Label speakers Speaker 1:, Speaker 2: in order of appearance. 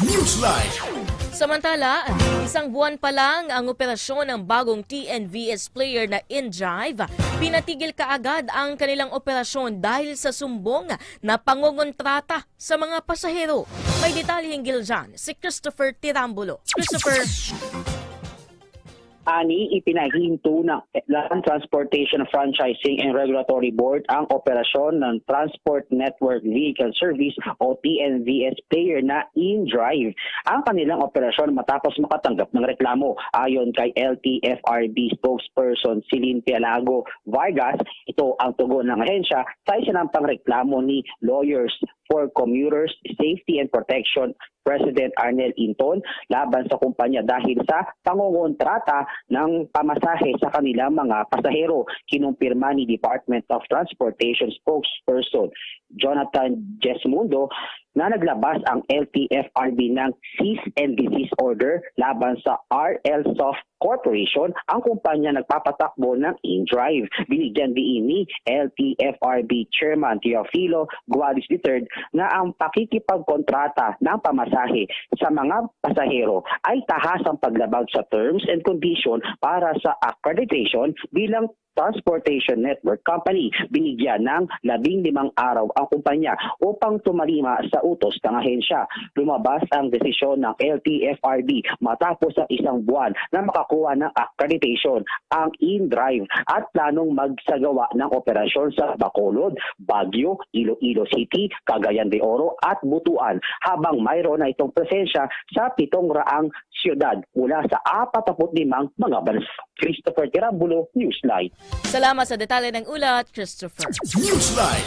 Speaker 1: Newsline.
Speaker 2: Samantala, isang buwan pa lang ang operasyon ng bagong TNVS player na InDrive. Pinatigil kaagad ang kanilang operasyon dahil sa sumbong na pangungontrata sa mga pasahero. May detalye hinggil dyan si Christopher Tirambulo. Christopher,
Speaker 3: Ani, ipinahinto ng Land Transportation Franchising and Regulatory Board ang operasyon ng Transport Network Vehicle Service o TNVS player na InDrive. Ang kanilang operasyon matapos makatanggap ng reklamo. Ayon kay LTFRB spokesperson Celine Pialago Vargas, ito ang tugon ng ahensya sa isinampang reklamo ni Lawyers for Commuters Safety and Protection President Arnel Inton laban sa kumpanya dahil sa pangongontrata ng pamasahe sa kanilang mga pasahero. Kinumpirma ni Department of Transportation spokesperson Jonathan Jesmundo na naglabas ang LTFRB ng cease and desist order laban sa RL Soft Corporation, ang kumpanya nagpapatakbo ng InDrive. Binigyan din ni LTFRB Chairman Teofilo Gualis III na ang pakikipagkontrata ng pamasahe sa mga pasahero ay tahasang paglabag sa terms and condition para sa accreditation bilang Transportation Network Company. Binigyan ng labing limang araw ang kumpanya upang tumalima sa utos ng ahensya. Lumabas ang desisyon ng LTFRB matapos ang isang buwan na makakuha ng accreditation ang InDrive at planong magsagawa ng operasyon sa Bacolod, Baguio, Iloilo City, Cagayan de Oro at Butuan habang mayroon na itong presensya sa pitong raang siyudad mula sa 45 mga bansa. Christopher Tirabulo, Newsline.
Speaker 2: salamat sa detalye ng ulat, Christopher.
Speaker 1: Newsline.